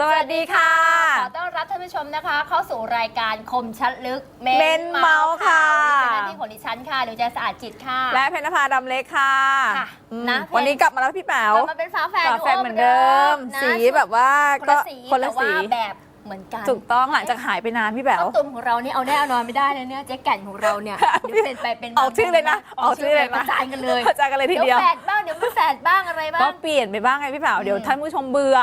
สวัสดีค่ะ ขอต้อนรับท่านผู้ชมนะคะ เข้าสู่รายการคมชัดลึกเมเม้นเมาส์ค่ะเป็นหน้าที่ของดิฉันค่ะหนูใจสะอาดจิตค่ะ และเพญนภาดำเล็กค่ะค่ะอืมนะวันนี้กลับมาแล้วพี่แป๋วกลับมาเป็นฝาแฝดฝาแฝดเหมือนเดิม นะสีแบบว่าคนก็ละสีคนละแต่ว่าสี แบบ เหมือนกันถูกต้องหลังจากหายไปนานพี่แป๋วข้าวตุ่มของเรานี่เอาแน่เอานอนไม่ได้นะเนี่ยเจ๊แก่นของเราเนี่ยเดี๋ยวเป็นไปเป็นมาออกชื่อเลยนะออกชื่อเลยกนะระจายกันเลยกระจายกันเลยทีเดี๋ยวเดียวแฝดบ้างเดี๋ยวไม่แฝดบ้างอะไรบ้าก็งเปลี่ยนไปบ้างไงพี่แป๋วเดี๋ยวอืมท่านผู้ชมเบื่อ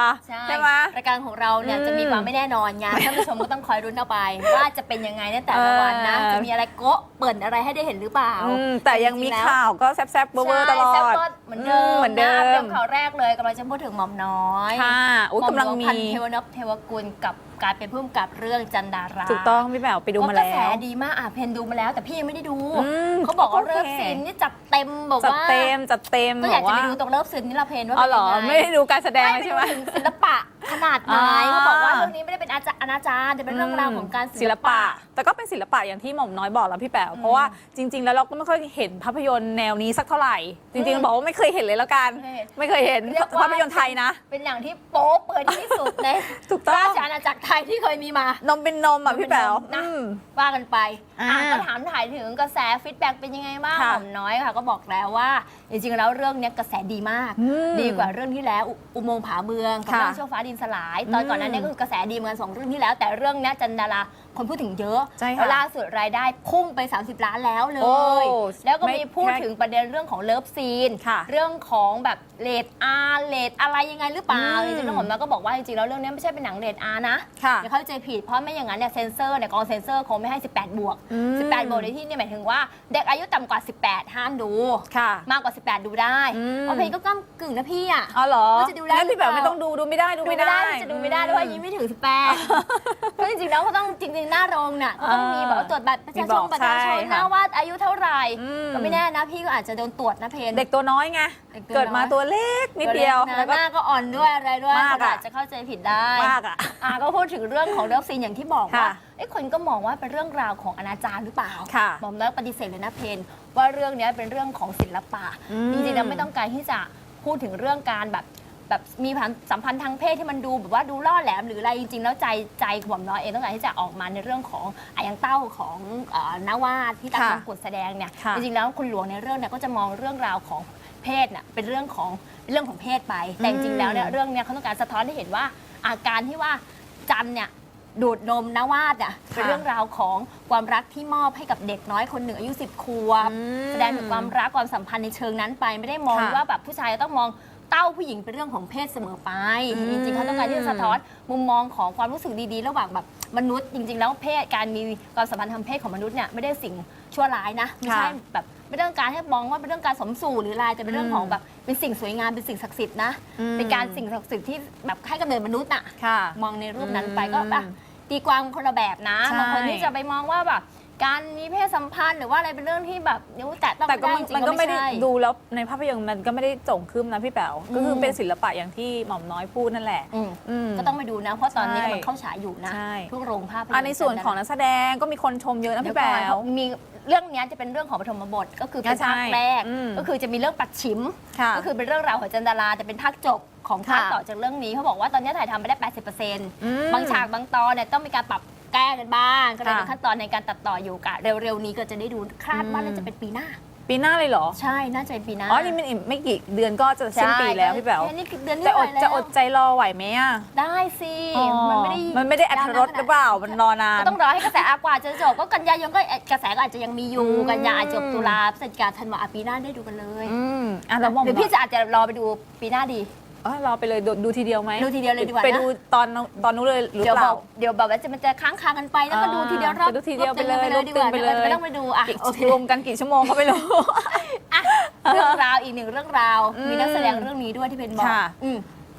ใช่ไหมรายการของเราเนี่ยอืมจะมีความไม่แน่นอนไงท่านผู้ชมก็ต้องคอยรุ้นเอาไป ว่าจะเป็นยังไงในแต่ละวันนะเออจะมีอะไรโก๊ะเปิดอะไรให้ได้เห็นหรือเปล่าอืมแต่ยังมีจริๆแล้วข่าวก็แซ่บๆเบอร์ๆตลอใช่แซ่บดเวอร์เหมือนเดิมเหมือนเดิะเรื่มองข่าวแรกเลยกำลังจะพูดถึงหม่อมน้อยค่ะอุ้ยหม่อมกำลังหลวมีพันเทวนพเทวกุลกับ การเป็นผู้กำกับเรื่องจันดาราถูกต้องพี่แป๋วไปดูมาก็กแล้ระแสวดีมากอะเพนดูมาแล้ว แต่พี่ยังไม่ได้ดูอืมเขาบอกว่าโอเคเลิฟซีนนี่จัดเต็มแบบจัดว่าเต็มจัดเต็มก็อยากบจะว่าไปดูตรงเลิฟซีนนี่ละเพนว่าอ๋อเป็นเหรอยังไงไม่ได้ดูการแสดงเลยใช่ไหมไม่รู้ถึงศิลปะขนาดไหนอ่าเขาบอกว่าเรื่องนี้ไม่ได้เป็นอาจารย์อนาจารแต่เป็นเรื่องราวของการศิลปะ แต่ก็เป็นศิลปะอย่างที่หม่อมน้อยบอกแล้วพี่แป๋วอืมเพราะว่าจริง ๆ แล้วเราก็ไม่ค่อยเห็นภาพยนตร์แนวนี้สักเท่าไหร่ จริงอืมๆบอกว่าไม่เคยเห็นเลยแล้วกัน ไม่เคยเห็นไม่เคยเห็นเรียกว่าภาพยนตร์ไทยนะ เป็นอย่างที่โป๊เปิดที่สุดในถูกต้องราชอาณาจักรไทยที่เคยมีมา นมเป็นนมอะพี่แป๋วนะ อืม ว่ากันไปอ่าอะก็ถามถ่ายถึงกระแสฟีดแบ็กเป็นยังไงบ้างค่ะผมน้อยค่ะ ก็บอกแล้วว่า จริงๆแล้วเรื่องเนี้ยกระแสดีมาก อืมดีกว่าเรื่องที่แล้วอุอุโมงค์ผาเมืองกับค่ะเรื่องชั่วฟ้าดินสลาย ตอนอืมก่อนหนั้นเนี่ยก็คือกระแสดีเหมือนกันสองเรื่องที่แล้ว แต่เรื่องเนี้ยจันดารา คนพูดถึงเยอะใช่ค่ะแล้วล่าสุดรายได้พุ่งไป 30 ล้านแล้วเลโอ้ย แล้วก็ไม่มีพูดแค่ถึงประเด็นเรื่องของเลิฟซีน ค่ะเรื่องของแบบเลดอาร์เลดอะไรยังไงหรือเปล่า อืม จริงๆแล้วผมน้อยก็บอกว่าจริงๆแล้วเรื่องเนี้ยไม่ใช่เป็นหนังเลดอาร์นะ ค่ะ อย่าเข้าใจผิดเพราะไม่อย่างนั้นเนี่ยเซนเซอร์เนี่ยกองเซนเซอร์คงไม่ให้ 18 บวก อืม 18 บวกในที่นี่หมายถึงว่าเด็กอายุต่ำกว่า 18 ห้ามดู ค่ะ มากกว่า 18 ดูได้อืมเพราะเพลงก็ก้ากึ่งนะพี่อะ อ๋อเหรอว่าจะดูได้งั้นพี่แป๋วหรือเปล่า ไม่ต้องดูดูไม่ได้ดูดูไม่ไม่ได้ได้ จะดูไม่ได้ด้วยยิ่งไม่ถึง 18ก็จริงๆแล้วก็ต้องจริงๆหน้าโรงน่ะก็ต้องมีแบบว่าตรวจบัตรประชาชมีบนอกประชาชนใช่นะค่ะว่าอายุเท่าไหร่อืม ก็ไม่แน่นะพี่ก็อาจจะโดนตรวจนะเพน เด็กตัวน้อยไง เด็กตัวน้อย เกิดมาตัวเล็กนิดเดียวนะแล้วหก็น้าก็อ่อนด้วยอะไรด้วยมากคนอะ อาจจะเข้าใจผิดได้ มากอะ อะก็พูดถึงเรื่องของเลิฟซีนอย่างที่บอกว่าค่ะไอ้ยคนก็มองว่าเป็นเรื่องราวของอนาจารหรือเปล่าค่ะบอมแล้วปฏิเสธเลยนะเพนว่าเรื่องเนี้ยเป็นเรื่องของศิลปะอืมจริงๆแล้วไม่ต้องการที่จะพูดถึงเรื่องการแบบ แบบมีความสัมพันธ์ทางเพศที่มันดูแบบว่าดูล่อแหลมหรืออะไรจริงๆ แล้วใจใจของบอมน้อยเองต้องการที่จะออกมาในเรื่องของอายังเต้าของเอ่อนาวาดที่ตั้งค่ะมงกุฎแสดงเนี่ยค่ะ จริงๆแล้วคุณหลวงในเรื่องเนี่ยก็จะมองเรื่องราวของเพศน่ะเป็นเรื่องของเป็นเรื่องของเพศไปแต่จริงๆแล้วเนี่ยเรื่องเนี้ยเขาต้องการสะท้อนให้เห็นว่าอาการที่ว่าจันเนี่ยดูดนมนวาดอะเป็นค่ะเรื่องราวของความรักที่มอบให้กับเด็กน้อยคนหนึ่งอายุ10ขวบอืมแสดงถึงความรักความสัมพันธ์ในเชิงนั้นไปไม่ได้มองค่ะว่าแบบผู้ชายจะต้องมอง เต้าผู้หญิงเป็นเรื่องของเพศเสมอไปอืมจริงๆเขาต้องการที่จะสะท้อนมุมมองของความรู้สึกดีๆ ระหว่างแบบมนุษย์ จริง ๆ แล้วเพศการมีความสัมพันธ์ทางเพศของมนุษย์เนี่ยไม่ได้สิ่งชั่วร้ายนะไม่ใช่ค่ะแบบไม่ได้ต้องการให้มองว่าเป็นเรื่องการสมสู่หรืออะไรแต่เป็นเรื่องของแบบเป็นสิ่งสวยงามเป็นสิ่งศักดิ์สิทธิ์นะอืมเป็นการสิ่งศักดิ์สิทธิ์ที่แบบให้กำเนิดมนุษย์น่ะค่ะมองในรูปนั้นไปอืมก็อะตีความคนละแบบนะใช่บางคนที่จะไปมองว่าแบบ การมีเพศสัมพันธ์หรือว่าอะไรเป็นเรื่องที่แบบนิ้วแตะต้องแต่ก็ไม่ได้มันจริงๆมันก็ไม่ได้ใช่ดูแล้วในภาพยนตร์มันก็ไม่ได้จงครึมนะพี่แป๋วก็คืออมเป็นศิลปะอย่างที่หม่อมน้อยพูดนั่นแหละอืมอืมก็ต้องไปดูนะ เพราะตอนนี้ใช่กำลังเข้าฉายอยู่นะใช่ ทุกโรงภาพยนตร์อะในส่วนของนักแสดงก็มีคนชมเยอะนะเดี๋ยพี่วก่แป๋อนวมีเรื่องเนี้ยจะเป็นเรื่องของปฐมบทก็คือเป็นใช่ภาคแรก อืม ก็คือจะมีเรื่องปัดฉิม ค่ะ ก็คือเป็นเรื่องราวของจันดาราแต่เป็นภาคจบของภาคค่ะต่อจากเรื่องนี้เขาบอกว่าตอนนี้ถ่ายทำไปได้ 80%มบางฉากบางตอนเนี่ยต้องมีการปรับ แก้กันบ้าง ก็เลยค่ะเป็นขั้นตอนในการตัดต่ออยู่กะเร็วๆนี้ก็จะได้ดูคาดว่าอืมน่าจะเป็นปีหน้า ปีหน้าเลยเหรอ ใช่ น่าจะเป็นปีหน้า อ๋อ นี่มันอีกไม่กี่เดือนก็จะสิ้นปีแล้วพี่แป๋วใช่นี่คือเดือนนี้จะอดแล้วจะอดใจรอไหวไหมอะ ได้สิอ๋อมันไม่ได้ มันไม่ได้อัธรสหรือเปล่า มันรอนานก็ต้องรอให้กระแสอากว่าจะจบ ก็กันยายนก็กระแสก็อาจจะยังมีอยู่อืมกันยาอาจจะจบตุลาพฤศจิกาธันวาอะปีหน้าได้ดูกันเลย อืมอะแล้วหม่อมหรือพี่จะอาจจะรอไปดูปีหน้าดี เอ้ยรอไปเลยดูดูทีเดียวไหมดูทีเดียวเลยดีกว่านะ ไปดูตอนตอนนู้นเลยหรือเดี๋ยวเปบล่าอกเดี๋ยวบอกว่าจะมันจะค้างคากันไปแล้วก็ดูทีเดียวรอบจะดูทีเดียวไปเลยรวบตึงดีกว่ารวบตึงไปเลย ไม่ต้องไปดูอะกี่โอเค รวมกันกี่ชั่วโมงก็ไม่รู้ อะเรื่องราวอีกหนึ่งเรื่องราว อืมมีนักแสดงเรื่องนี้ด้วยที่เป็นบอกค่ะ อืม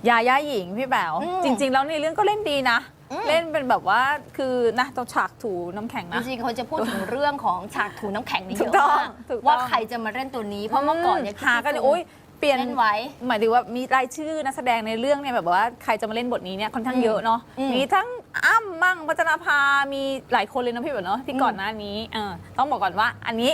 ยาย่าหญิงพี่แป๋วอืมจริง ๆ แล้วในเรื่องก็เล่นดีนะ อืม เล่นเป็นแบบว่าคือนะต้องฉากถูน้ำแข็งจนะ ริงๆเขาจะพูดถึงเรื่องของฉากถูน้ำแข็งนี่ถูเยกอะต้องมากถูกต้อง ว่าใครจะมาเล่นตัวนี้ เพราะเมื่อก่อนเนี่ยหากันโอ้ยเปลี่ยนเล่นไว้หมายถึงว่ามีรายชื่อนักแสดงในเรื่องเนี่ยแบบว่าใครจะมาเล่นบทนี้เนี่ยค่อนข้างเยอะเนาะอืม มีทั้งอ้ำมั่งพัชรภามีหลายคนเลยเนาะพี่แบบเนาะที่อืมก่อนหน้านี้เออต้องบอกก่อนว่าอันนี้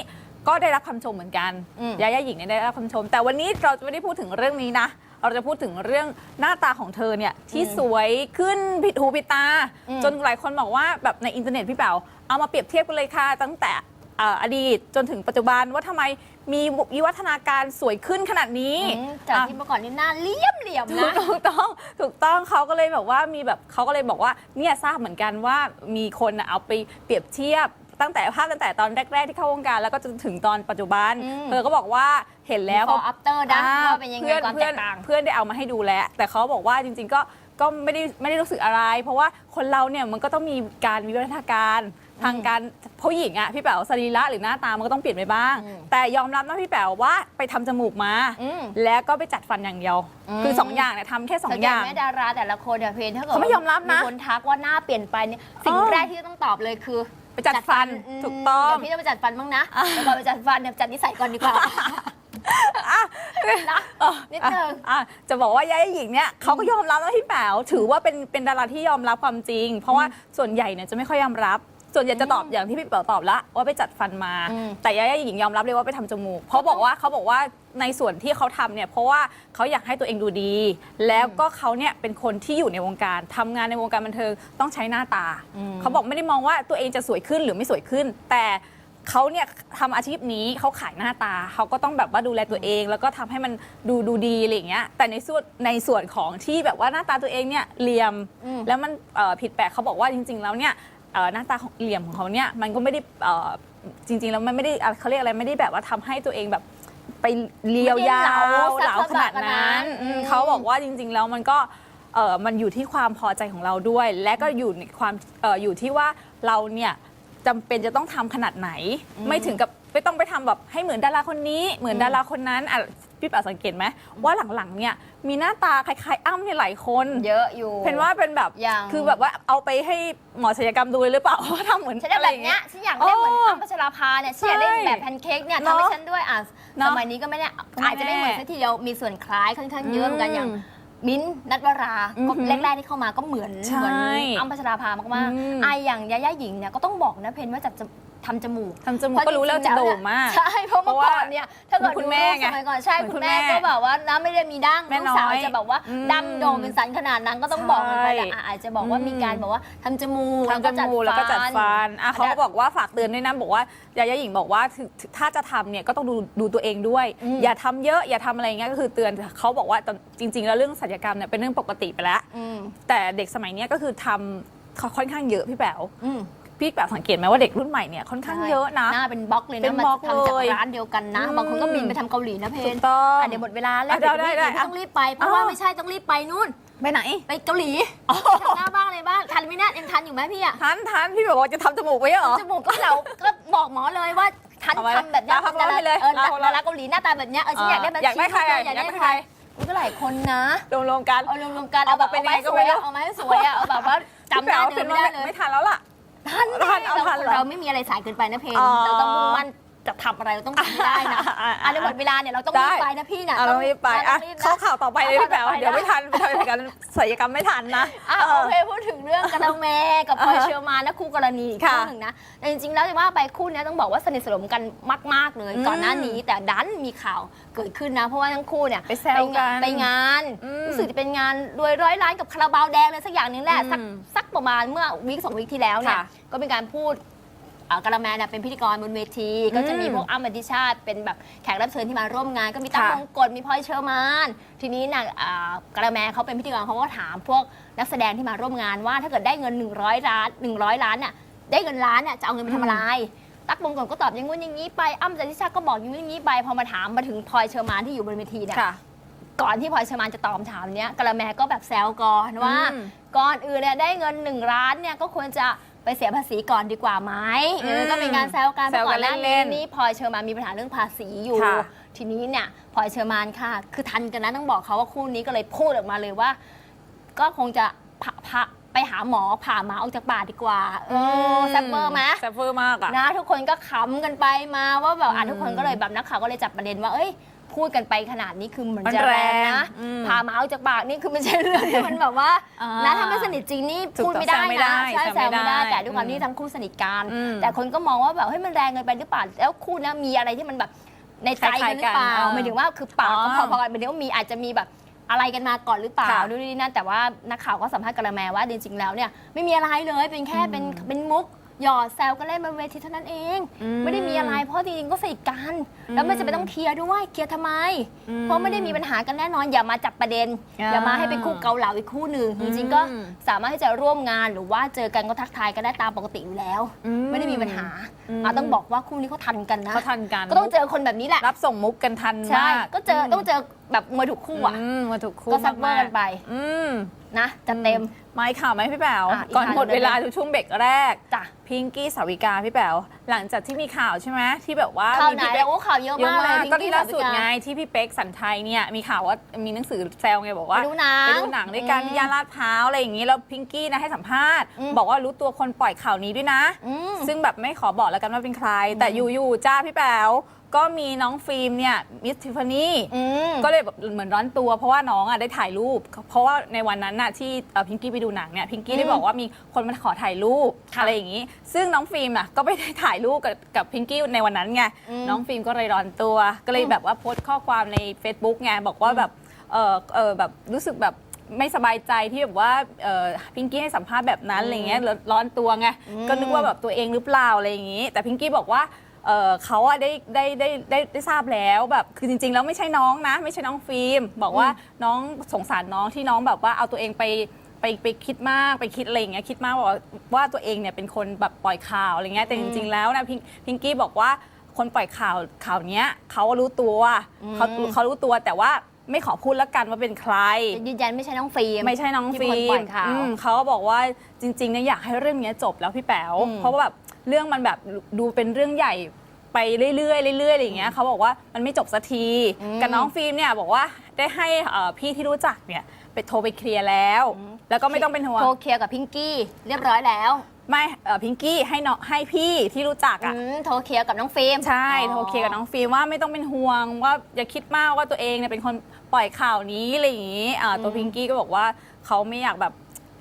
ก็ได้รับคำชมเหมือนกันอืม ยาย่าหญิงเนี่ยได้รับคำชม แต่วันนี้เราจะไม่ได้พูดถึงเรื่องนี้นะ เราจะพูดถึงเรื่องหน้าตาของเธอเนี่ยที่สวยขึ้นผิดหูผิดตา อืม จนหลายคนบอกว่าแบบในอินเทอร์เน็ตพี่เป๋าเอามาเปรียบเทียบกันเลยค่ะตั้งแต่ เอ่ออดีตจนถึงปัจจุบันว่าทำไมมีวิวัฒนาการสวยขึ้นขนาดนี้ อืมจากอะที่เมื่อก่อนนี่หน้าเลี่ยมเหลี่ยมถูนะกถูกต้องถูกต้องเขาก็เลยแบบว่ามีแบบเขาก็เลยบอกว่าเนี่ยทราบเหมือนกันว่ามีคนน่ะเอาไปเปรียบเทียบตั้งแต่ภาพตั้งแต่ตอนแรก ๆ ที่เข้าวงการแล้วก็จนถึงตอนปัจจุบันอืม เธอก็บอกว่าเห็นแล้ว for after นะอ่ว่าเป็นยังไงพื่อความแตเพื่อนกต่าง เพื่อนได้เอามาให้ดูแล้ว แต่เขาบอกว่าจริง ๆ ก็ก็ไม่ได้ไม่ได้รู้สึกอะไร เพราะว่าคนเราเนี่ยมันก็ต้องมีการวิวัฒนาการ ทางการผู้หญิงอะพี่แป๋วสรีระหรือหน้าตามันก็ต้องเปลี่ยนไปบ้างอืมแต่ยอมรับนะพี่แป๋วว่าไปทำจมูกมาอืมแล้วก็ไปจัดฟันอย่างเดียวอืมคือสองอย่างเนี่ยทำแค่สองสังอเกตย่างไหมดาราแต่ละคนเนี่ยเพนถ้าเกิดเขาไม่ยอมรับนะมีคนทักว่าหน้าเปลี่ยนไปเนี่ยสิ่งอ๋อแรกที่ต้องตอบเลยคือไปจัดฟันมถูกต้องเดี๋ยวพี่จะไปจัดฟันบ้างนะแล้วก่อนไปจัดฟันเนี่ยจัดนิสัยก่อนดีกว่านะเออนิดนึงอะจะบอกว่ายายาหญิงเนี่ยเขาก็ยอมรับนะพี่แป๋วถือว่าเป็นเป็นดาราที่ยอมรับความจริง เพราะว่าส่วนใหญ่เนี่ยจะไม่ค่อยยอมรับ ส่วนใหญ่จะตอบอย่างที่พี่แป๋วตอบละว่าไปจัดฟันมา อืม แต่ยายาหญิงยอมรับเลยว่าไปทำจมูก เพราะบอกว่าเขาบอกว่าในส่วนที่เขาทำเนี่ยเพราะว่าเขาอยากให้ตัวเองดูดี แล้วก็เขาเนี่ยเป็นคนที่อยู่ในวงการทำงานในวงการบันเทิงต้องใช้หน้าตาอืมเขาบอกไม่ได้มองว่าตัวเองจะสวยขึ้นหรือไม่สวยขึ้น แต่เขาเนี่ยทำอาชีพนี้เขาขายหน้าตาเขาก็ต้องแบบว่าดูแลตัวเอง แล้วก็ทำให้มันดูดูดีอะไรอย่างเงี้ยแต่ในส่วนในส่วนของที่แบบว่าหน้าตาตัวเองเนี่ยเหลี่ยมอืมแล้วมันเอ่อผิดแปลกเขาบอกว่าจริง ๆ แล้วเนี่ย เอ่อหน้าตาของเหลี่ยมของเขาเนี่ยมันก็ไม่ได้เอ่อจริง ๆ แล้วมันไม่ได้อะเขาเรียกอะไรไม่ได้แบบว่าทำให้ตัวเองแบบไปเลียวยาวไม่ได้เหลาเหลาขนาดสักขนาดนั้นั้นนอืมอืม เขาบอกว่าจริง ๆ แล้วมันก็เอ่อมันอยู่ที่ความพอใจของเราด้วย และก็อยู่ในความเอ่ออยู่ที่ว่าเราเนี่ยจำเป็นจะต้องทำขนาดไหน ไม่ถึงกับไม่ต้องไปทำแบบให้เหมือนดาราคนนี้ เหมือนดาราคนนั้นอะ พี่ป๋าสังเกตไหมว่าหลังๆเนี่ยมีหน้าตาคล้ายๆอ้ำเนี่ยหลายคนเยอะอยู่เป็นว่าเป็นแบบอย่างคือแบบว่าเอาไปให้หมอศัลยกรรมดูเลยหรือเปล่าว่าทำเหมือนฉันได้อะไรแบอบย่างเนี้เงี้ยยฉันอยากเล่นเหมือนอ๋ออ้ำพัชราภาเนี่ยฉันอยากเล่นใช่แบบแพนเค้กเนี่ยเนอะทำให้ฉันด้วยอะเนอะสมัยนี้ก็ไม่ได้ก็ไม่อาจจะไม่เหมือนแน่สักทีเดียวมีส่วนคล้ายค่อนข้างเยอะเหมือนกันอย่างอืมมิ้นท์นัทวราอือก็หือแรกๆที่เข้ามาก็เหมือนใช่เหมือนอ้ำพัชราภามากอืมๆไอะอย่างยาย่าหญิงเนี่ยก็ต้องบอกนะเพนว่าจัดจะ ทำจมูกทำจมูกก็รู้แล้วจะโด่งมากใช่เพราะเมื่อก่อนเนี่ยถ้าเกิดคุณดูแม่รูปไงสมัยก่อนใช่เหมือนคุณแม่คุณแม่ก็แบบว่าน้าไม่ได้มีดั้งแม่ลูกสาวน้อยจะแบบว่าอืมดั้งโด่งเป็นสันขนาดนั้นก็ต้องบอกกันไปแหละใช่อะอาจจะบอกว่ามีการบอกว่าทำจมูกทำจมูกแล้วก็จัดฟันอะเขาก็บอกว่าฝากเตือนด้วยนะบอกว่ายายาหญิงบอกว่าถึงถ้าจะทำเนี่ยก็ต้องดูดูตัวเองด้วยอืมอย่าทำเยอะอย่าทำอะไรเงี้ยก็คือเตือนเขาบอกว่าจริง ๆ แล้วเรื่องศัลยกรรมเนี่ยเป็นเรื่องปกติไปแล้วอืมแต่เด็กสมัยเนี้ยก็คือทำเขาค่อนข้างเยอะพี่แป๋วอืม พี่แป๋วสังเกตไหมว่าเด็กรุ่นใหม่เนี่ยค่อนข้างเยอะนะ หน้าเป็นบล็อกเลยเป็นะนมาบล็อกทำจากเลยร้านเดียวกันนะ อืม บางคนก็บินไปทำเกาหลีนะเพถูนกต้อง อะเดี๋ยวหมดเวลาแล้วอะได้เยวได้พี่อะต้องรีบไปเพราะว่าอ้าวไม่ใช่ต้องรีบไปนู่น ไปไหน ไปเกาหลีทำหน้าบ้างอะไรบ้างทันไหมเนี่ยยังทันอยู่ไหมพี่อะทันทันพี่บอกว่าจะทำจมูกไว้เหรอ จมูกก็เราก็บอกหมอเลยว่าทันเอาไว้ทำแบบเนี้ยลาพักร้อนไปเลยเออลาพักร้อน ดาราเกาหลีหน้าตาแบบเนี้ยเออฉันอยากได้แบบอยากได้ใครอยาอยากกได้ได้ใคใครรมันก็หลายคนนะ รวมๆกัน เอารวมๆกันเอามาเป็นยังไงก็ไม่รู้ เอามาให้สวยอะเอาแบบว่าจำหน้าพี่เดิแป๋วมไม่ได้เลยไม่ทันแล้วล่ะ ทันทันเอาทันเหรอ เราไม่มีอะไรสายเกินไปนะเพนอ๋อ เราต้องมุ่งมั่น จะทำอะไรเราต้องทำให้ได้นะอะอะเดี๋ยวหมดเวลาเนี่ยเราต้องรีบไปนะพี่นะเอาเรารีบไปอะต้องรีบนะ เข้าข่าวต่อไปเลยพี่แป๋วเอาข่าวต่อไปเดี๋ยวไม่ทันไปทำการศัลยกรรมไม่ทันนะ อะเอโออเคพูดถึงเรื่องกระแมกับพลอยเชอร์มานนะคู่กรณีอีกค่ะคู่หนึ่งนะแต่จริงๆแล้วจะว่าไปคู่เนี้ยต้องบอกว่าสนิทสนมกันมาก ๆ เลย อืมก่อนหน้านี้แต่ดันมีข่าวเกิดขึ้นนะ เพราะว่าทั้งคู่เนี่ยไปแซวกันไปงานอืมรู้สึกจะเป็นงานรวยร้อยล้านกับคาราบาวแดงเลยสักอย่างหนึงแหละ สักอืมสักประมาณเมื่อวีคสองวีคที่แล้วเนี่ยค่ะก็เป็นการพูด อ่ากระแมเนี่ยเป็นพิธีกรบนเวที ก็จะมีพวกอ้ำอธิชาติ เป็นแบบแขกรับเชิญที่มาร่วมงาน ก็มีตั้งค่ะมงกฎมีพลอยเชอร์มาน ทีนี้นะอ่ากระแมเขาเป็นพิธีกรเขาก็ถามพวกนักแสดงที่มาร่วมงานว่าถ้าเกิดได้เงิน 100ล้าน100 ล้านเนี่ยได้เงินล้านเนี่ยจะเอาเงินไปทำอะไรตั๊กมงกฎก็ตอบอย่างงู้นอย่างนี้ไปอ้ำอธิชาติก็บอกอย่างงู้นอย่างนี้ไปพอมาถามมาถึงพลอยเชอร์มานที่อยู่บนเวทีเนี่ย ค่ะ ก่อนที่พลอยเชอร์มานจะตอบคำถามเนี้ยกระแมก็แบบแซวก่อนว่า อืมก่อนอื่นเนี่ยได้เงิน 1 ล้านเนี่ยก็ควรจะ ไปเสียภาษีก่อนดีกว่าไหมเอออืมก็เป็นการแซวกันแซวกันพราะก่อนหน้าเล่นี้นๆนี่พลอยเชอร์มานมีปัญหาเรื่องภาษีอยู่ ค่ะ ทีนี้เนี่ยพลอยเชอร์มานค่ะ คือทันกันนะต้องบอกเขาว่าคู่นี้ก็เลยพูดออกมาเลยว่า ก็คงจะพาพาไปหาหมอผ่าหมาออกจากปากดีกว่าเออแซ่บเบอร์ไหม แซฟเฟอร์มากอะ นะทุกคนก็ขำกันไปมาว่าแบบอะอืมทุกคนก็เลยแบบนักข่าวก็เลยจับประเด็นว่าเอ้ย พูดกันไปขนาดนี้คือเหมือนมันจะแรงนะแรงอืมพามาเอาจากปากนี่คือไม่ใช่เรื่องที่มันแบบว่าอ่านะถ้าไม่สนิทจริงนี่ถูกพูดไม่ได้แซวไม่ได้นะใช่แซแซววไม่ไม่ได้ได้แต่ด้วยความอืมที่ทั้งคู่สนิทกันอืมแต่คนก็มองว่าแบบเฮ้ยมันแรงเกินไปหรือเปล่าแล้วคู่เนี้มีอะไรที่มันแบบในใจกันหรือเปล่าคล้ายๆกันหมายถึงว่าคือปากก็อ๋อพอๆกันหมายถึงว่ามีอาจจะมีแบบอะไรกันมาก่อนหรือเปล่าค่ะ ดูนนี่นั่นแต่ว่านักข่าวก็สัมภาษณ์กระแมว่าจริงๆแล้วเนี่ยไม่มีอะไรเลยเป็นแค่เป็นเป็นมุก หยอดแซวกันเล่นบนเวทีเท่านั้นเอง อืมไม่ได้มีอะไรเพราะจริงๆก็สนิทกัน แล้วไม่จะเป็นต้องเคลียร์ด้วยเคลียร์ทำไม อืมเพราะไม่ได้มีปัญหากันแน่นอนอย่ามาจับประเด็น อ่าอย่ามาให้เป็นคู่เกาเหลาอีกคู่หนึ่งอืจมริงๆก็สามารถที่จะร่วมงานหรือว่าเจอกันก็ทักทายกันได้ตามปกติอยู่แล้ว อืไม่ได้มีปัญหาอืม อะต้องบอกว่าคู่นี้เขาทันกันนะเขาทันกันก็ต้องเจอคนแบบนี้แหละ รับส่งมุกกันทันใช่ มากก็เจอต้องเจอ แบบมวยถูกคู่อะอืมมาถูกคู่ก็ซักเบอร์มากันไปอืมนะจัดเต็ม ไม่ข่าวไหมพี่แป๋วอะอีกก่อนข่าวหมดหนึ่งเวลาทุกช่วงเบรกแรก จ้ะพิงกี้สาวิกาพี่แป๋วหลังจากที่มีข่าวใช่ไหมที่แบบว่าข่าวมีไหนพี่แล้เป๊วกข่าวเยอะเยอะมากเลยมากก็ที่ล่าสุดพิงกี้ไงที่พี่เป๊กสันไทยเนี่ยมีข่าวว่ามีหนังสือแซวไงบอกว่าไปดูหนังไปดูหนังด้วยกันอืมที่ย่านลาดพร้าวอะไรอย่างนี้แล้วพิงกี้นะให้สัมภาษณ์ อืม บอกว่ารู้ตัวคนปล่อยข่าวนี้ด้วยนะ อืม ซึ่งแบบไม่ขอบอกแล้วกันว่าเป็นใคร แต่อยู่ๆจ้าพี่แป๋ว ก็มีน้องฟิล์มเนี่ยมิสทิฟานี่อืม ก็เลยแบบเหมือนร้อนตัว เพราะว่าน้องอะได้ถ่ายรูป เพราะว่าในวันนั้นน่ะที่เอ่อพิงกี้ไปดูหนังเนี่ยพิงกี้ได้อืมบอกว่ามีคนมาขอถ่ายรูปค่ะอะไรอย่างนี้ ซึ่งน้องฟิล์มอะก็ไม่ได้ถ่ายรูปกับกับพิงกี้ในวันนั้นไงอืมน้องฟิล์มก็เลยร้อนตัว ก็เลยอืมแบบว่าโพสต์ข้อความใน Facebook ไงบอกว่าแบบเออเออแบบรู้สึกแบบไม่สบายใจที่แบบว่าเออพิงกี้ให้สัมภาษณ์แบบนั้นอะไรเงี้ยแล้วร้อนตัวไงอืมก็นึกว่าแบบตัวเองหรือเปล่าอะไรอย่างนี้ แต่พิงกี้บอกว่า เอ่อเขาอะได้ได้ได้ได้ได้ทราบแล้วแบบคือจริง ๆ แล้วไม่ใช่น้องนะ ไม่ใช่น้องฟิล์มบอกว่าน้องสงสารน้องที่น้องแบบว่าเอาตัวเองไปไปไปคิดมากไปคิดอะไรอย่างเงี้ยคิดมากว่าว่าตัวเองเนี่ยเป็นคนแบบปล่อยข่าวอะไรเงี้ยแต่จริง ๆ แล้วนะพิงพิงกี้บอกว่าคนปล่อยข่าวข่าวเนี้ยเขารู้ตัวเขาอืมเขารู้ตัวแต่ว่าไม่ขอพูดแล้วกันว่าเป็นใครจะยืนยันไม่ใช่น้องฟิล์มไม่ใช่น้องที่ฟิเป็นคนล์ปล่มอยข่าว อืมเขาก็บอกว่าจริงๆเนี่ยอยากให้เรื่องเนี้ยจบแล้วพี่แป๋วอืมเพราะว่าแบบ เรื่องมันแบบดูเป็นเรื่องใหญ่ไปเรื่อยๆเรื่อยๆอะไรอย่างเงี้ยเขาบอกว่ามันไม่จบสักทีกับน้องฟิล์มเนี่ยบอกว่าได้ให้เอ่อพี่ที่รู้จักเนี่ยไปโทรไปเคลียร์แล้ว แล้วก็ไม่ต้องเป็นห่วงโทรเคลียร์กับพิงกี้เรียบร้อยแล้ว ไม่เอ่อพิงกี้ให้น้องให้พี่ที่รู้จักอะอืมโทรเคลียร์กับน้องฟิล์มใช่โทรเคลียร์กับน้องฟิล์มว่าไม่ต้องเป็นห่วงว่าอย่าคิดมากว่าตัวเองเนี่ยเป็นคนปล่อยข่าวนี้อะไรอย่างงี้อ่าตัวพิงกี้ก็บอกว่าเขาไม่อยากแบบ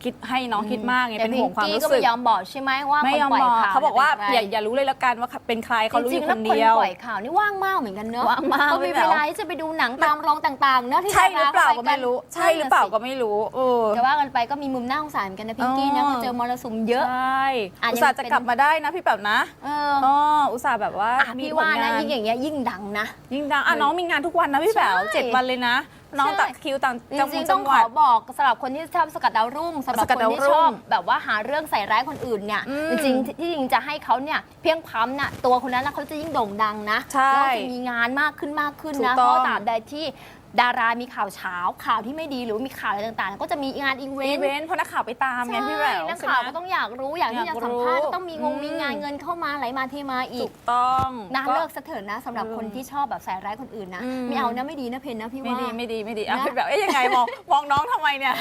คิดให้น้องคิดมากไงแต่เป็นพิห่งวงความกี้รู้ก็สึไม่กยอมบอกใช่ไหมว่าไม่คนยอมปล่อยบอกข่าวเขาบอกว่านี่อย่าป็นใครอย่ารู้เลยแล้วกันว่าเป็นใครเขารู้จอริงยู่ๆคแล้วนคนเดียวปล่อยข่าวนี่ว่างมากเหมือนกันเนอะว่างมากก็มีไม่เวแบบลาที่จะไปดูหนังตามโรงต่างๆเนอะที่ใช่หรือเปล่าดก็รไม่รู้ ใช่หรือเปล่าก็ไม่รู้เออจะว่ากันไปก็มีมุมน่าสงสารเหมือนกันนะพิงกี้นะอ๋อเขาเจอมรสุมเยอะใช่อะอุตส่าห์ยังจะเป็นกลับมาได้นะพี่แบบนะเอออ๋ออุตส่าห์แบบว่าอะมีพี่ผว่าลนะงานยิ่งอย่างเงี้ยยิ่งดังนะ ยิ่งดังอะน้องมีงานทุกวันนะพี่แป๋วใช่เจ็ดวันเลยนะ น้องใช่ตัดคิวต่างจจังหริวังดๆจัต้องงขหวัอด บอกสำหรับคนที่ชอบสกัดดาวรุ่งสำหรับสกัดคนดาวที่รุ่งชอบแบบว่าหาเรื่องใส่ร้ายคนอื่นเนี่ยอืมจริงๆที่จริงจะให้เขาเนี่ยเพียงพร้ำน่ะตัวคนนั้นน่ะเขาจะยิ่งโด่งดังนะใช่แล้วก็จะมีงานมากขึ้นมากขึ้นถูนะกเพต้องราะตราบใดที่ ดารามีข่าวเช้าข่าวที่ไม่ดีหรือว่ามีข่าวอะไรต่างๆ ก็จะมีงานอีเวอีนต์เวนต์เพราะนักข่าวไปตามไงพี่แป๋วนักใช่ไหม ข่าวก็ต้องอยากรู้อยากที่อยาจะกรู้สัมภาษณ์ก็ต้องมีงงอืมมีงานเงินเข้ามาไหลมาเทมาอีถูกกต้องนะก็ เลิกสักเถิดนะสำหรับเออคนที่ชอบแบบใส่ร้ายคนอื่นนะอืม ไม่เอานะไม่ดีนะเพนนะพี่ไม่ว่า ดีไม่ดีไม่ดีอะนะ พี่แบบเอ๊ยยังไงมองมองน้องทำไมเนี่ย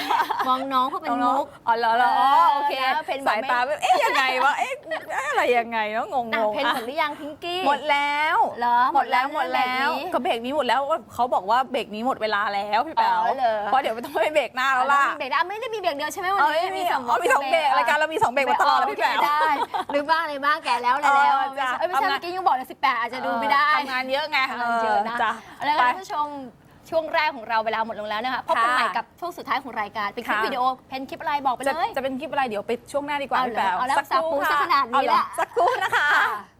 มองน้องเขาเป็นน้องมุก อ๋อเหรอเหรออ๋อโอเคเออเพนบอกสายตาแบบเอ๊ะยังไงวะเอ๊ะอะไรยังไงเนาะงงอะงเพนอะหมดหรือยังพิงกี้ หมดแล้ว เหรอหมดแล้วหมดแล้ว เบรกนี้ ก็เบรกนี้หมดแล้วเขาบอกว่าเบรกนี้หมดเวลาแล้วพี่แป๋วอ๋อเหรอ เพราะเดี๋ยวไม่ต้องไปเบรกหน้าแล้วล่ะมีเบรกได้ไม่ได้มีเบรกเดียวใช่ไหมวันเอ้ยนี้มีสองมีสองเบรกรายการเรามีสองเบรกมาตลอดแล้วพี่แป๋วโอเคได้หรือบ้างอะไรบ้างแก่แล้วอะไรแล้วเออจ้ะ เอ้ยไม่ใช่ทำงานเมื่อกี้ยังบอกเลยสิบแปดอาจจะดูไม่ได้ ทำงานเยอะไงทำงานเยอะนะ จ้ะเอาละไปค่ะท่านผู้ชมช่วงแรกของเราเวลาหมดลงแล้วนะคะพบกันค่ะใหม่กับช่วงสุดท้ายของรายการเป็นคลิปค่ะ วิดีโอเพนคลิปอะไรบอกไปจะเลย จะเป็นคลิปอะไรเดี๋ยวไปช่วงหน้าดีกว่าเอาพี่เหรอแป๋วเอาแล้วสักครู่สักค่ะขนาดนี้เอาเหรอละ สักครู่นะคะเอาละค่ะ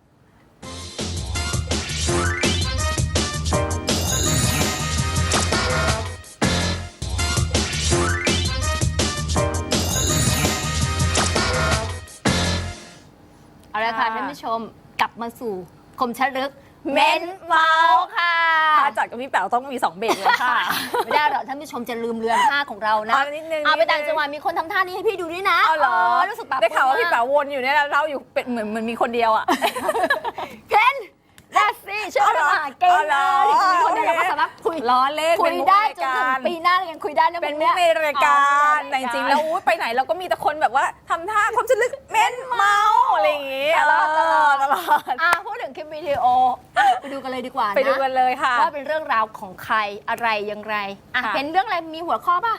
ค่ะท่านผู้ชมกลับมาสู่คมชะลึกเม้นเมาค่ะถ้าจัดกับพี่แป๋วต้องมีสองเบรกเลยค่ะ ไม่ได้หรอกท่านผู้ชมจะลืมเรือนท่าของเรานะเอานิดนึงเอาไปนิดนึงต่างจังหวัดมีคนทำท่านี้ให้พี่ดูด้วยนะเอาเหรอรู้สึกแบบได้ข่าวว่าพี่แป๋ววนอยู่เนี่ยแล้วเราอยู่เป็นเหมือนเหมือนมีคนเดียวอะเพน ได้สิช่วยเอาเหรอมาเก่งเอาเหรเลอยมีคนเดียวโอเคเราก็สามารถคุยล้อเล่นคุเป็ยนมุกได้ในจนรายถึกางรปีหน้าเรายังคุยได้นะเป็นพมุวกกในเนี้ยรายการแต่จริงๆแล้วอุ๊ยไปไหนเราก็มีแต่คนแบบว่าทำท่าความจะลึกเม้นเมาอะไรอย่างงี้ตลอดเออตลอดอะพูดถึงคลิปวิดีโออะไปดูกันเลยดีกว่านะไปดูกันเลยค่ะว่าเป็นเรื่องราวของใครอะไรอย่างไรอะค่ะเป็นเรื่องอะไรมีหัวข้อป่ะ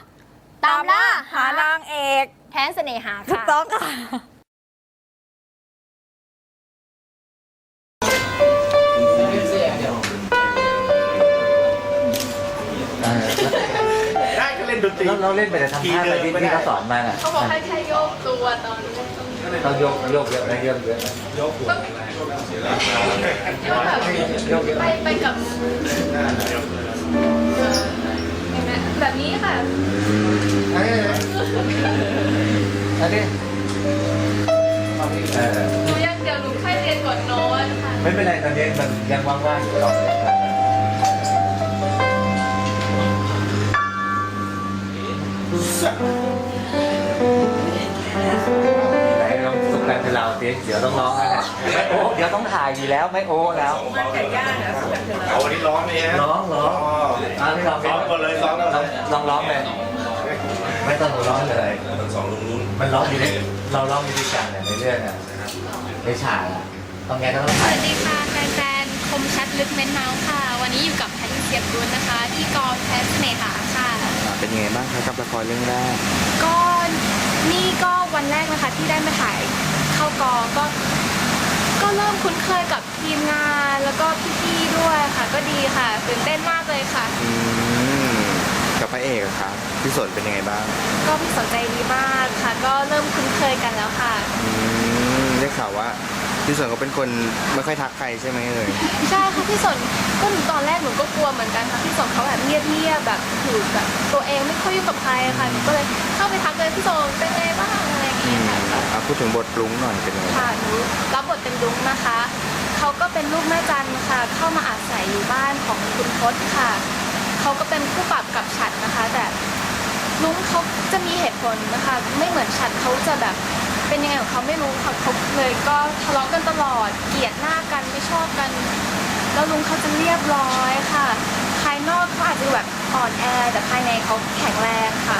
ตามล่าหานางเอกแค้นเสน่หาถูกค่ะต้องค่ะ ได้เราเราเล่นไปแต่ทำท่าไปที่ที่เขาสอนมาอะเขาบอกให้แค่โยกตัวตอนนี้ต้องโยกโยกเยอะนะโยกเยอะนะโยกแบบโยกเยอะไปไปกับเห็นไหมแบบนี้ค่ะอันนี้อันนี้เออหนูยังเดี๋ยวหนูค่อยเรียนก่อนโน้ตค่ะ ไม่เป็นไรตอนนี้มันยังว่างๆอยู่ลองเลย ครับไหนลองสุกกันเป็นเราสิเดี๋ยวต้องร้องแล้วนะไม่โอ้เดี๋ยวต้องถ่ายอยู่แล้วไม่โอ้แล้วเอาวันนี้ร้องไหมฮะร้องร้องอ่าที่เราซ้อมก่อนเลยซ้อมก่อนเลยลองร้องเลยไม่ต้องร้องเลยทั้งสองลุงนู้นมันร้องอยู่ในเราร้องอยู่ด้วยกันเนี่ยในเรื่องอะในฉากอะต้องไงก็ต้องสถ่ายวัสดีค่ะแฟนๆคมชัดลึกเม้นเมาส์ค่ะ วันนี้อยู่กับแพทริเซียบรุนนะคะ ที่กองแพทเสน่หาค่ะ เป็นยังไงบ้างครับกับละครเรื่องแรก ก็นี่ก็วันแรกนะคะที่ได้มาถ่ายเข้ากองก็ ก็เริ่มคุ้นเคยกับทีมงานแล้วก็พี่ๆด้วยค่ะ ก็ดีค่ะตื่นเต้นมากเลยค่ะ อืม กับพระเอกอะครับพี่สนเป็นยังไงบ้าง ก็พี่สนใจดีมากค่ะ ก็เริ่มคุ้นเคยกันแล้วค่ะ อืมได้ข่าวว่า พี่สนเขาเป็นคนไม่ค่อยทักใครใช่ไหมเอ่ยใช่ค่ะพี่สนก็หนูตอนแรกหนูก็กลัวเหมือนกันค่ะพี่สนเขาแบบเงียบๆแบบอยู่แบบตัวเองไม่ค่อยยุ่งกับใครค่ะหนูก็เลยเข้าไปทักเลยพี่สนเป็นไงบ้างอะไรอย่างอืเงี้ยมค่ะเอาพูดถึงบทรุ้งหน่อยเป็นยังไงค่ะหนูรับบทเป็นลุงนะคะเขาก็เป็นลูกแม่จันค่ะ เข้ามาอาศัยอยู่บ้านของคุณพศค่ะเขาก็เป็นผู้ปรับกับฉัดนะคะ แต่ลุงเขาจะมีเหตุผลนะคะ ไม่เหมือนฉัดเขาจะแบบ เป็นยังไงของเขาไม่รู้ค่ะเขาเลยก็ทะเลาะกันตลอด เกลียดหน้ากันไม่ชอบกัน แล้วลุงเขาจะเรียบร้อยค่ะ ภายนอกเขาอาจจะแบบอ่อนแอ แต่ภายในเขาแข็งแรงค่ะ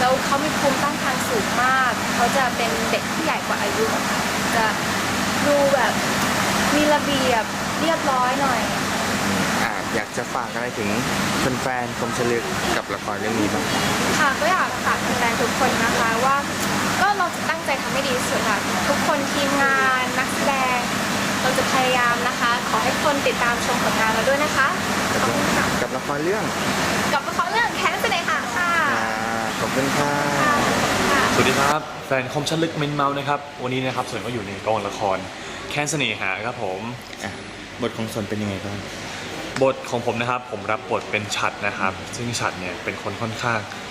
แล้วเขามีภูมิต้านทานสูงมาก เขาจะเป็นเด็กที่ใหญ่กว่าอายุอะค่ะจะดูแบบมีระเบียบเรียบร้อยหน่อย อะอยากจะฝากอะไรถึงแฟนๆคมชลึกกับละครเรื่องนี้บ้าง ค่ะก็อยากฝากแฟนๆทุกคนนะคะว่าก็ เราจะตั้งใจทำให้ดีที่สุดค่ะ ทุกคนทีมงานนักแสดง เราจะพยายามนะคะ ขอให้คนติดตามชมผลงานเราด้วยนะคะขอบคุณค่ะกับละครเรื่องกับละครเรื่องแค้นเสน่หาค่ะอ่าขอบคุณค่ะค่ะค่ะสวัสดีครับแฟนคมชันลึกเมนเมาส์นะครับ วันนี้นะครับส่วนก็อยู่ในกองละครแค้นเสน่หาครับผม อะบทของสนเป็นยังไงบ้างบทของผมนะครับผมรับบทเป็นฉัดนะครับ ซึ่งฉัดเนี่ยเป็นคนค่อนข้างอ่า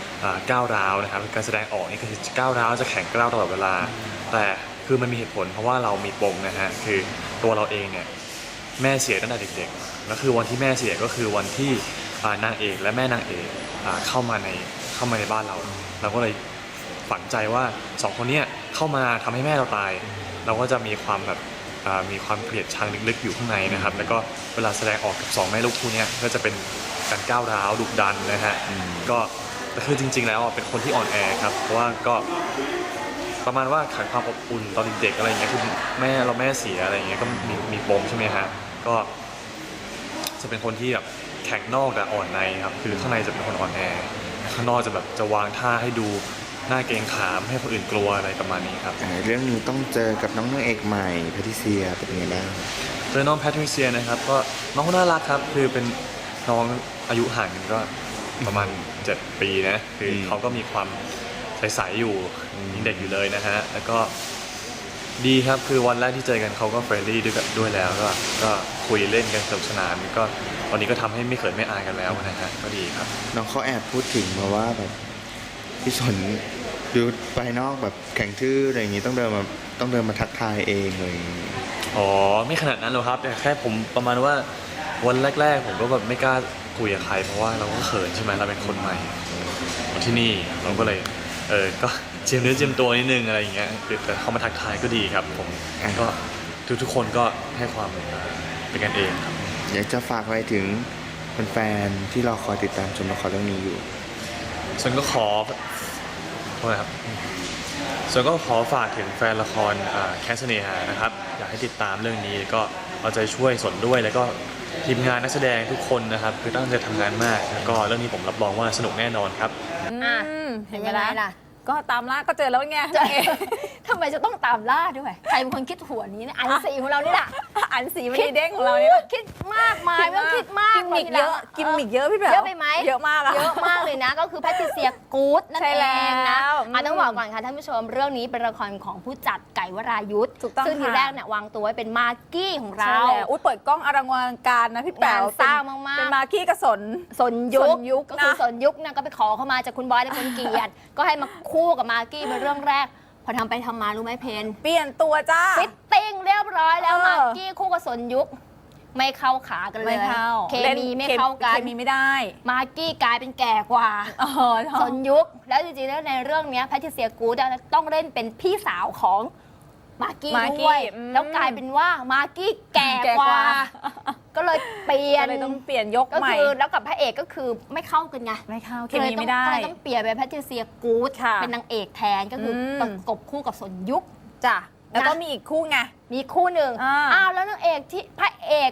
ก้าวร้าวนะครับการแสดงออกนี่คือจะก้าวร้าวจะแข็งกร้าวตลอดเวลา แต่คือมันมีเหตุผลเพราะว่าเรามีปมนะฮะคือตัวเราเองเนี่ยแม่เสียตั้งแต่เด็กๆแล้วคือวันที่แม่เสียก็คือวันที่อ่านางเอกและแม่นางเอกอ่าเข้ามาในเข้ามาในบ้านเรา เราก็เลยฝังใจว่าสองคนเนี้ยเข้ามาทำให้แม่เราตาย เราก็จะมีความแบบอ่ามีความเกลียดชังลึกๆอยู่ข้างในนะครับ แล้วก็เวลาแสดงออกกับสองแม่ลูกคู่เนี้ยก็จะเป็นการก้าวร้าวดุดันนะฮะอืมก็ แต่คือจริง ๆ แล้วอะเป็นคนที่อ่อนแอครับ เพราะว่าก็ประมาณว่าขาดความอบอุ่นตอนเด็กๆอะไรอย่างเงี้ยคือแม่เราแม่เสียอะไรอย่างเงี้ยก็มีมีปมใช่ไหมฮะก็จะเป็นคนที่แบบแข็งนอกแต่อ่อนในครับคือข้างในจะเป็นคนอ่อนแอข้างนอกจะแบบจะวางท่าให้ดูหน้าเกรงขามให้คนอื่นกลัวอะไรประมาณนี้ครับอ่าเรื่องนี้ต้องเจอกับน้องนางเอกใหม่แพทิเซียเป็นยังไงบ้างโดยน้องแพทริเซียนะครับ ก็น้องก็น่ารักครับ คือเป็นน้องอายุห่างกันก็ ประมาณ 7 ปีนะคืออมเขาก็มีความใสๆอยู่ยังเด็กอยู่เลยนะฮะแล้วก็ดีครับคือวันแรกที่เจอกันเขาก็เฟรนลี่ด้วยกันด้วยแล้วก็ก็คุยเล่นกันสนุกสนานก็ตอนนี้ก็ทำให้ไม่เขินไม่อายกันแล้วนะฮะก็ดีครับน้องเขาแอบพูดถึงมาว่าแบบพี่สนดูภายนอกแบบแข็งทื่ออะไรอย่างงี้ต้องเดินมาต้องเดินมาทักทายเองเลยอ๋อไม่ขนาดนั้นหรอกครับแต่แค่ผมประมาณว่าวันแรก ๆ ผมก็แบบไม่กล้า คุยกับใครเพราะว่าเราก็เขินใช่ไหมเราเป็นคนใหม่มาที่นี่เราก็เลยเออก็เจียมเนื้อเจียมตัวนิดนึงอะไรอย่างเงี้ยคือแต่เขามาทักทายก็ดีครับผมอะก็ทุกๆคนก็ให้ความเป็นกันเองครับอยากจะฝากอะไรถึงแฟนๆที่รอคอยติดตามชมละครเรื่องนี้อยู่ส่วนก็ขอโทษนะครับส่วนก็ขอฝากถึงแฟนละครอ่าแคสเสน่หานะครับ อยากให้ติดตามเรื่องนี้ก็เอาใจช่วยสนด้วยแล้วก็ ทีมงานนักแสดงทุกคนนะครับ คือตั้งใจทำงานมาก แล้วก็เรื่องนี้ผมรับรองว่าสนุกแน่นอนครับ อะอืมเป็นยังไงล่ะ ก็ตามล่าก็เจอแล้วไงนางเอกทำไมจะต้องตามล่าด้วย ใครเป็นคนคิดหัวนี้เนี่ยอันสีของเรานี่แหละอันสีมันดีเด้งของเราเนี่ย คิดมากมายไม่ต้องคิดมากมิกเยอะกิมมิกเยอะพี่แป๋วเยอะไปไหมเยอะมากอะ เยอะมากเลยนะ ก็คือแพทริเซียกู๊ดนั่นใช่เอแล้งนะวอะต้องอืมบอกก่อนค่ะท่านผู้ชมเรื่องนี้เป็นละครของผู้จัดไก่วรายุทธ์ถูกต้องซึ่งทีค่ะ แรกเนี่ยวางตัวไว้เป็นมากกี้ของใช่เราแล้วอุ้ยเปิดกล้องอลังการนะพี่แป๋วงานสร้างมากๆ เป็นมากี้กระสน สนยุสคนยุคก็คือนะสนยุคนะก็ไปขอเข้ามาจากคุณบอยในคนเกลียรติ ก็ให้มาคู่กับมากกี้เป็นเรื่องแรก พอทำไปทำมารู้ไหมเพนเปลี่ยนตัวจ้า ฟิตติ้งเรียบร้อยแล้วเออ มากกี้คู่กับสนยุคไม่เข้าขากันเลยไม่เข้าเคมีล่นไม่เข้ากันเคมีไม่ได้มากกี้กลายเป็นแก่กว่า เออ สนยุคแล้วจริงๆแล้วในเรื่องเนี้แพทริเซียกูดจะต้องเล่นเป็นพี่สาวของ มากกี้มากกี้ด้วยอืมแล้วกลายเป็นว่ามากกี้แก่แก่กกว่า ว่า ก็เลยเปลี่ยก็นเลยต้องเปลี่ยนยกก็ใหม่คือแล้วกับพระเอกก็คือไม่เข้ากันไงไม่เข้าเคก็เลยมีต้องไม่ได้ ก็เลยต้องเปลี่ยนเป็นแพทริเซียกูดค่ะเป็นนางเอกแทนก็คืออม ประกบคู่กับสนยุค จ้ะแล้วก็นะ มีอีกคู่ไง มีคู่หนึ่งอ่า อ้าวแล้วนางเอกที่พระเอก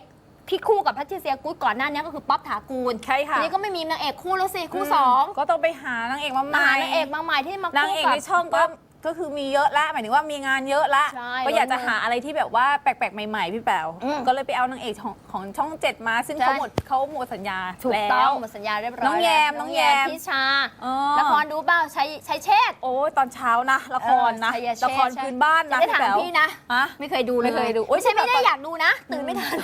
ที่คู่กับแพทริเซียกูดก่อนหน้านี้ก็คือป๊อปถากูลใช่ค่ะทีนี้ก็ไม่มีนางเอกคู่แล้วสิคู่สองก็ต้องไปหานางเอกมาใหมาม่หานางเอกมาใหม่ที่มาคู่นางเอกกับในช่องก็ ก็คือมีเยอะละหมายถึงว่ามีงานเยอะละใช่ก็อยากจะหาอะไรที่แบบว่าแปลกๆใหม่ๆพี่แป๋วอืม ก็เลยไปเอานางเอกของของช่องเจ็ดมา ซึ่งใช่เขาหมดเขาหมดสัญญาถูกแล้วต้องหมดสัญญาเรียบร้อยน้องแยมล้วน้องแยม พิชาอ๋อละครดูเปล่าใช้ใช้เชษฐ์โอ้ยตอนเช้านะละครนะเออชัยเชษฐ์ ละครพื้นบ้านจะนะได้ถามแป๋วพี่นะ ฮะ ไม่เคยดูเลยไม่เคยดูโอ๊ย ไม่ใช่ไม่ได้แต่ตอนอยากดูนะ ตื่นไม่ทัน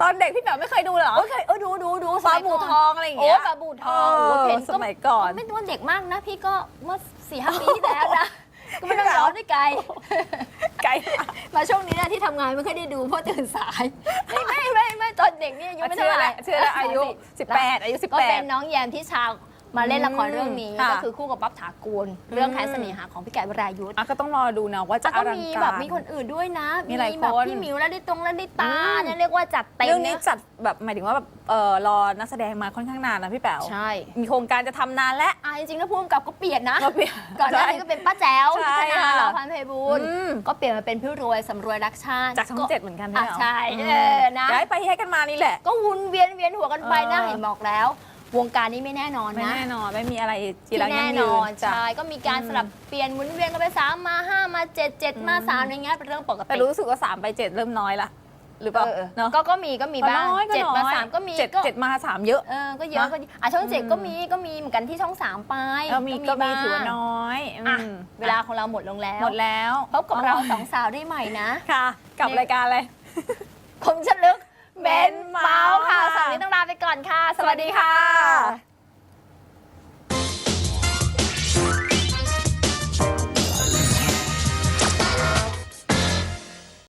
ตอนเด็กพี่แป๋วไม่เคยดูเหรอโอ้ยเคยเออดูดูดูปลาสมัยบูก่นทองอะไรอย่างโอ้เงี้ยปลาบูทองเออโอ้เพนสมัยก่อนไม่ตัวเด็กมากนะ พี่ก็เมื่อ สี่ห้าปีที่แล้วนะ ก็ไม่ต้องย้อนได้ไกล ไกลมาช่วงนี้นะที่ทำงานไม่ค่อยได้ดูเพราะตื่นสาย ไม่ไม่ไม่ไม่ตอนเด็กนี่อายุไม่เชื่เท่าอไหร่แล้วเชื่อแล้วอายุ 18 อายุ ก็เป็น18 น้องแยมที่ชาว มาเล่นละครเรื่องนี้ ค่ะ ก็คือคู่กับป๊อบถากูล เรื่องแค้นเสน่หาของพี่ไก่วรายุทธ์อะก็ต้องรอดูนะว่าจะแล้วอก็ลังมีการแบบมีคนอื่นด้วยนะมีหลายแบบคนพี่หมิวและดิตรงและดิตาอืม เนี่ยเรียกว่าจัดเต็มเรื่องนี้นะจัดแบบหมายถึงว่าแบบเออรอนักแสดงมาค่อนข้างนานนะพี่แป๋วใช่มีโครงการจะทำนานแล้ว อะจริงๆแล้วผู้กำกับก็เปลี่ยนนะ ก็เปลี่ยนก่อนหน้านี้ก็เป็นป้าแจ๋วใช่พัฒนาค่ะ เหล่าพันธุ์ไพบูลย์อืมก็เปลี่ยนมาเป็นพี่รวยสำรวยรักชาติจากช่องเจ็ดเหมือนกันอะไหมใช่เออนะ ย้ายไปให้กันมานี่แหละ ก็วนเวียนเวียนหัวกันไปนะเออ เห็นบอกแล้ว วงการนี้ไม่แน่นอนไม่นะแน่นอนไม่มีอะไรจีที่รังยั่แน่งนยือนจ้ะ ใช่ก็มีการสลับเปลี่ยนหมุนเวียนกันไปสามมาห้ามาเจ็ดเจ็ดมาสามอะไรเงี้ยเป็นเรื่องปกติแต่รู้สึกว่าสามไปเจ็ดเริ่มน้อยละหรือเปล่าเออเนาะก็ก็มีก็มีบ้างน้อยก็เจ็ดน้อยมาสามก็มีเจ็ดก็เจ็ดมาสามเยอะ เออก็เยอะนะก็ดีอะช่องเจ็ดอืม ก็มีก็มีเหมือนกันที่ช่องสามไปก็มีก็มีบ้งถือว่าน้อยอือะมเวลาของเราหมดลงแล้วหมดแล้วพบกับเราสองสาวได้ใหม่นะ ค่ะ กับรายการอะไร คมชลึก เบนเมาส์ค่ะค่ะสาวนี้ต้องลาไปก่อนค่ะ สวัสดีค่ะ